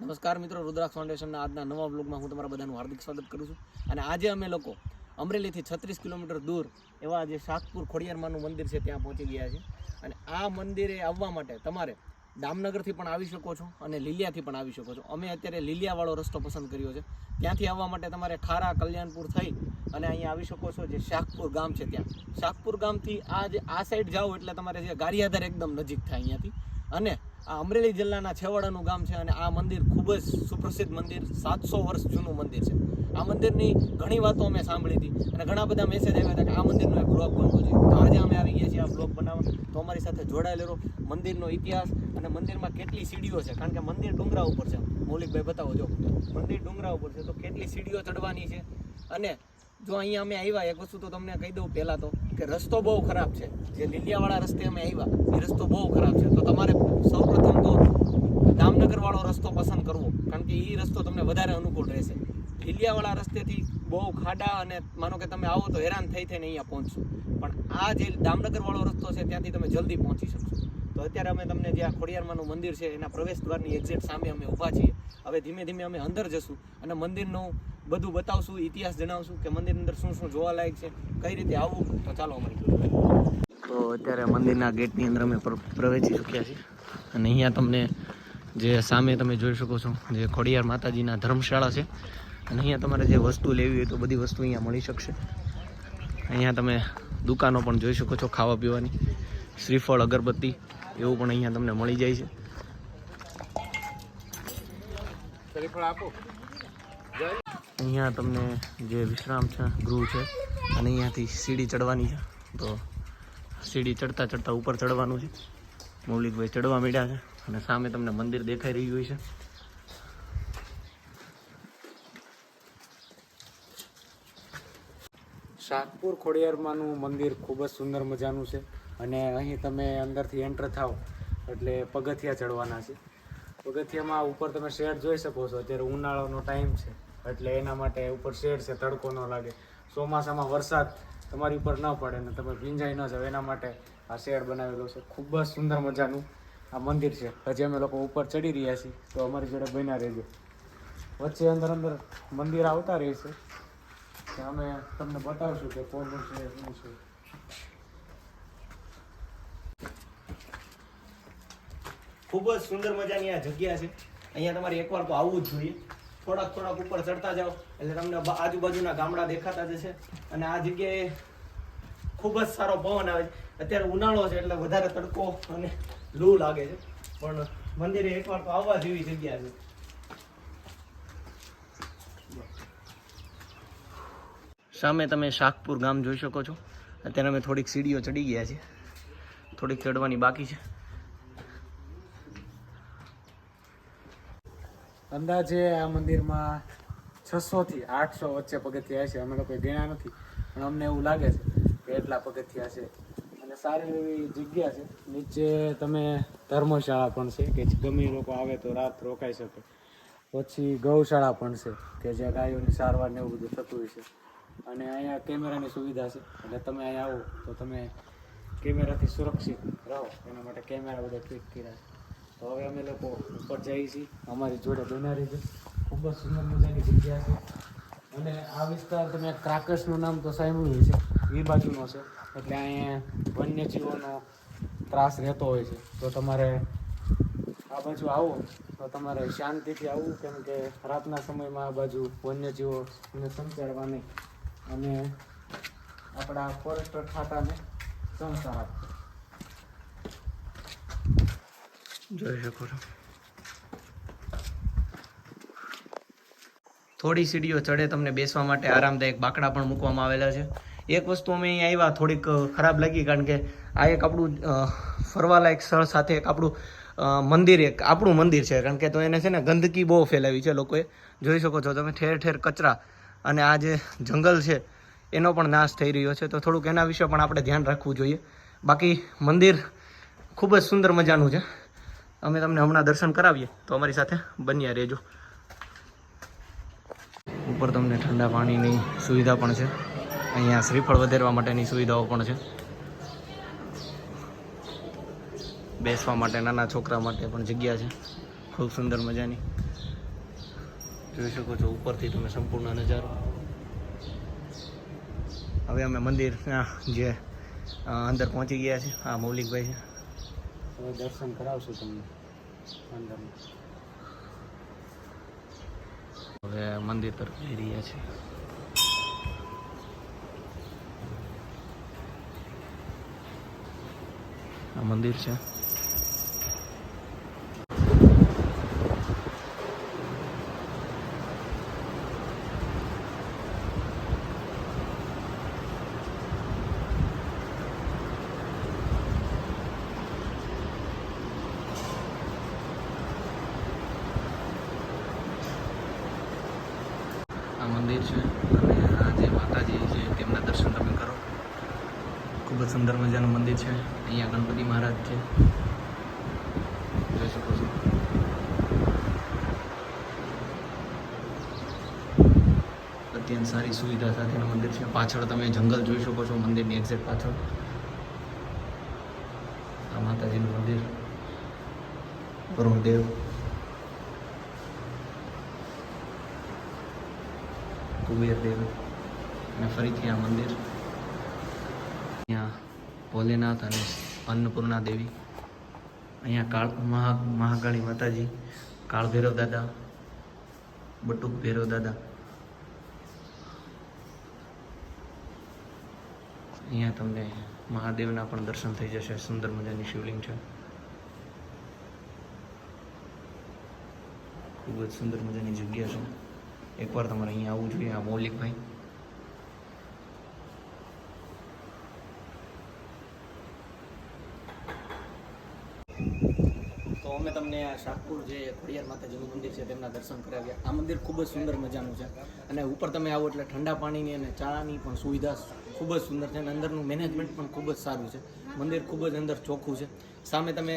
નમસ્કાર મિત્રો, રુદ્રાક્ષ ફાઉન્ડેશનના આજના નવા બ્લોગમાં હું તમારા બધાનું હાર્દિક સ્વાગત કરું છું. અને આજે અમે લોકો અમરેલીથી છત્રીસ કિલોમીટર દૂર એવા જે શાકપુર ખોડિયારમાનું મંદિર છે ત્યાં પહોંચી ગયા છે અને આ મંદિરે આવવા માટે તમારે દામનગરથી પણ આવી શકો છો અને લીલિયાથી પણ આવી શકો છો. અમે અત્યારે લીલિયાવાળો રસ્તો પસંદ કર્યો છે. ત્યાંથી આવવા માટે તમારે ખારા કલ્યાણપુર થઈ અને અહીંયા આવી શકો છો જે શાકપુર ગામ છે ત્યાં. શાકપુર ગામથી આ જે આ સાઈડ જાઓ એટલે તમારે જે ગારિયાધાર એકદમ નજીક થાય અહીંયાથી. અને આ અમરેલી જિલ્લાના છેવાડાનું ગામ છે અને આ મંદિર ખૂબ જ સુપ્રસિદ્ધ મંદિર, સાતસો વર્ષ જૂનું મંદિર છે. આ મંદિરની ઘણી વાતો અમે સાંભળી હતી અને ઘણા બધા મેસેજ આવ્યા હતા કે આ મંદિરનો એક બ્લોગ બનવો છે તો આજે અમે આવી ગયા છીએ આ બ્લોગ બનાવવા. તો અમારી સાથે જોડાયેલો મંદિરનો ઇતિહાસ અને મંદિરમાં કેટલી સીડીઓ છે? કારણ કે મંદિર ડુંગરા ઉપર છે. મૌલિકભાઈ, બતાવો, જો. મંદિર ડુંગરા ઉપર છે. તો કેટલી સીડીઓ ચડવાની છે? અને જો અહીંયા અમે આવ્યા, એક વસ્તુ તો તમને કહી દઉં પહેલાં તો કે રસ્તો બહુ ખરાબ છે. જે લીલિયાવાળા રસ્તે અમે આવ્યા, એ રસ્તો બહુ ખરાબ છે. તો તમારે સૌપ્રથમ તો દામનગરવાળો રસ્તો પસંદ કરવો, કારણ કે એ રસ્તો તમને વધારે અનુકૂળ રહેશે. લીલિયાવાળા રસ્તેથી બહુ ખાડા અને માનો કે તમે આવો તો હેરાન થઈ થઈને અહીંયા પહોંચશો. પણ આ જે દામનગરવાળો રસ્તો છે, ત્યાંથી તમે જલ્દી પહોંચી શકશો. તો અત્યારે અમે તમને જે આ ખોડિયારમાંનું મંદિર છે, એના પ્રવેશ દ્વારની એક્ઝેક્ટ સામે અમે ઊભા છીએ. હવે ધીમે ધીમે અમે અંદર જશું અને મંદિરનું બધું બતાવશું ઇતિહાસ જણાવશું કે મંદિર અંદર શું શું જોવાલાયક છે કઈ રીતે આવવું તો ચાલો અમારી તો અત્યારે મંદિરના ગેટની અંદર અમે પ્રવેશી ચૂક્યા છીએ. અને અહીંયા તમને જે સામે તમે જોઈ શકો છો જે ખોડિયાર માતાજીના ધર્મશાળા છે. અને અહીંયા તમારે જે વસ્તુ લેવી હોય તો બધી વસ્તુ અહીંયા મળી શકશે. અહીંયા તમે દુકાનો પણ જોઈ શકો છો ખાવા પીવાની. શ્રીફળ અગરબત્તી એવું પણ અહીંયા તમને મળી જાય છે. અહીંયા તમને જે વિશ્રામ છે, ગૃહ છે, અને અહીંયાથી સીડી ચડવાની છે. તો સીડી ચડતા ચડતા ઉપર ચડવાનું છે. મૌલિકભાઈ ચડવા માંડ્યા છે અને સામે તમને મંદિર દેખાઈ રહ્યું છે. શાકપુર ખોડિયારમાંનું મંદિર ખૂબ જ સુંદર મજાનું છે અને અહીં તમે અંદરથી એન્ટર થાઓ એટલે પગથિયા ચડવાના છે. પગથિયામાં ઉપર તમે શેડ જોઈ શકો છો, અત્યારે ઉનાળાનો ટાઈમ છે. એટલે એના માટે ઉપર શેડ છે, તડકો ન લાગે. ચોમાસામાં વરસાદ તમારી ઉપર ન પડે ને તમે ભીંજાઈ ન જાવ એના માટે આ શેડ બનાવેલો છે. ખૂબ જ સુંદર મજાનું આ મંદિર છે. હજી અમે લોકો ઉપર ચડી રહ્યા છીએ, તો અમારી જોડે બન્યા રહેજો. વચ્ચે અંદર અંદર મંદિર આવતા રહેશે કે અમે તમને બતાવશું કે કોણ છે, શું છે. ખૂબ જ સુંદર મજાની આ જગ્યા છે. અહીંયા તમારે એકવાર તો આવવું જ જોઈએ. થોડાક થોડાક ઉપર ચડતા જાઓ. એટલે તમને આજુબાજુના ગામડા દેખાતા જશે. અને આ જગ્યાએ ખૂબ જ સારો પવન આવે છે. અત્યારે ઉનાળો છે એટલે વધારે તડકો અને લૂ લાગે છે. પણ મંદિરે એકવાર તો આવવા જેવી જગ્યા છે. સામે તમે શાકપુર ગામ જોઈ શકો છો. અત્યારે અમે થોડીક સીડીઓ ચડી ગયા છે થોડીક ચડવાની બાકી છે. અંદાજે આ મંદિરમાં છસો થી આઠસો વચ્ચે પગથિયા છે. અમે લોકો ગણ્યા નથી, પણ અમને એવું લાગે છે કે એટલા પગથિયા છે. અને સારી એવી જગ્યા છે. નીચે તમે ધર્મશાળા પણ છે કે ગમે લોકો આવે તો રાત રોકાઈ શકે. પછી ગૌશાળા પણ છે કે જ્યાં ગાયોની સારવાર ને એવું બધું થતું હોય છે. અને અહીંયા કેમેરાની સુવિધા છે. એટલે તમે અહીંયા આવો તો તમે કેમેરાથી સુરક્ષિત રહો. એના માટે કેમેરા બધા ફિટ કર્યા છે. તો હવે અમે લોકો ઉપર જઈએ છીએ. અમારી જોડે બનાવી છે. ખૂબ જ સુંદર મજાની જગ્યા છે. અને આ વિસ્તાર તમે ક્રાકર્સનું નામ તો સાંભળ્યું છે એ બાજુનો છે. એટલે અહીંયા વન્યજીવોનો ત્રાસ રહેતો હોય છે. તો તમારે આ બાજુ આવો. તો તમારે શાંતિથી આવવું કેમ કે રાતના સમયમાં આ બાજુ વન્યજીવો ને સંચારવા નહીં. અને આપણા ફોરેસ્ટર ખાતાને સંસાર જોઈ શકો થોડી સીડીઓ ચડે તમને બેસવા માટે આરામદાયક બાકડા પણ મૂકવામાં આવેલા છે. એક વસ્તુ અમે અહીં આવ્યા, થોડીક ખરાબ લાગી કારણ કે આ એક આપણું ફરવાલાયક સ્થળ સાથે એક આપણું મંદિર, એક આપણું મંદિર છે. કારણ કે તો એને છે ને ગંદકી બહુ ફેલાવી છે લોકોએ. જોઈ શકો છો તમે ઠેર ઠેર કચરા અને આ જે જંગલ છે, એનો પણ નાશ થઈ રહ્યો છે. તો થોડુંક એના વિશે પણ આપણે ધ્યાન રાખવું જોઈએ. બાકી મંદિર ખૂબ જ સુંદર મજાનું છે. અમે તમને હમણાં દર્શન કરાવીએ. તો અમારી સાથે બન્યા રહેજો. ઉપર તમને ઠંડા પાણીની સુવિધા પણ છે. અહીંયા શ્રીફળ વધારવા માટેની સુવિધાઓ પણ છે. બેસવા માટે, નાના છોકરા માટે પણ જગ્યા છે. ખૂબ સુંદર મજાની. જોઈ શકો છો, ઉપરથી તમે સંપૂર્ણ નજારો. હવે અમે મંદિરના જે અંદર પહોંચી ગયા છે આ મૌલિકભાઈ છે. હવે દર્શન કરાવશું તમને અંદરમાં હવે મંદિર તરફ જઈ રહ્યા છે આ મંદિર છે. મંદિર છે. અને આ જે માતાજી છે, તેમના દર્શન તમે કરો. ખૂબ જ સુંદર મજાનું મંદિર છે. અહીંયા ગણપતિ મહારાજ છે. જોઈ શકો છો. અત્યંત સારી સુવિધા સાથેનું મંદિર છે. પાછળ તમે જંગલ જોઈ શકો છો, મંદિરની એક્ઝેક્ટ પાછળ. આ માતાજીનું મંદિર. વરુણદેવ કુબેરદેવ અને ફરીથી આ મંદિર. અહીંયા ભોલેનાથ અને અન્નપૂર્ણા દેવી. અહીંયા કાળ, મહા, મહાકાળી માતાજી કાળ ભૈરવ દાદા, બટુક ભૈરવ દાદા. અહીંયા તમને મહાદેવના પણ દર્શન થઈ જશે. સુંદર મજાની શિવલિંગ છે. ખૂબ જ સુંદર મજાની જગ્યા છે. એકવાર તમારે અહીંયા આવવું જોઈએ, આ મૌલિકભાઈ. તો અમે તમને શાકપુર જે ખોડિયાર માતાજીનું મંદિર છે, તેમના દર્શન કરાવ્યા. આ મંદિર ખૂબ જ સુંદર મજાનું છે. અને ઉપર તમે આવો એટલે ઠંડા પાણીની અને ચાની પણ સુવિધા ખૂબ જ સુંદર છે અને અંદરનું મેનેજમેન્ટ પણ ખૂબ જ સારું છે. મંદિર ખૂબ જ અંદર ચોખ્ખું છે. સામે તમે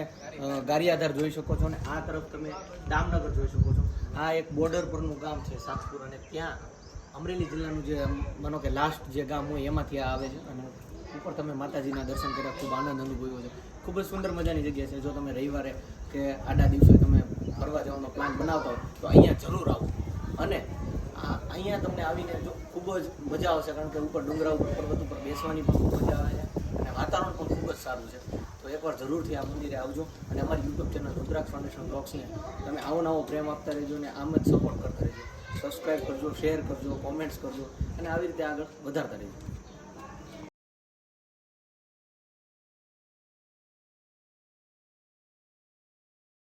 ગારિયાધાર જોઈ શકો છો અને આ તરફ તમે દામનગર જોઈ શકો છો. આ એક બોર્ડર પરનું ગામ છે સાતપુર અને ત્યાં અમરેલી જિલ્લાનું જે, માનો કે લાસ્ટ જે ગામ હોય એમાંથી આ આવે છે અને ઉપર તમે માતાજીના દર્શન કર્યા, ખૂબ આનંદ અનુભવ્યો છે. ખૂબ જ સુંદર મજાની જગ્યા છે. જો તમે રવિવારે કે આડા દિવસે તમે ફરવા જવાનો પ્લાન બનાવતા હોય, તો અહીંયા જરૂર આવો. અને અહીંયા તમને આવીને જો ખૂબ જ મજા આવશે, કારણ કે ઉપર ડુંગરા ઉપર પર્વત ઉપર બેસવાની પણ ખૂબ મજા આવે છે. અને વાતાવરણ પણ ખૂબ જ સારું છે. તો એકવાર જરૂરથી આ મંદિરે આવજો અને અમારી યુટ્યુબ ચેનલ રુદ્રાક્ષ ફાઉન્ડેશન બ્લોગ્સને તમે આવો નવો પ્રેમ આપતા રહેજો અને આમ જ સપોર્ટ કરતા રહેજો. સબસ્ક્રાઈબ કરજો શેર કરજો કોમેન્ટ્સ કરજો અને આવી રીતે આગળ વધારતા રહેજો.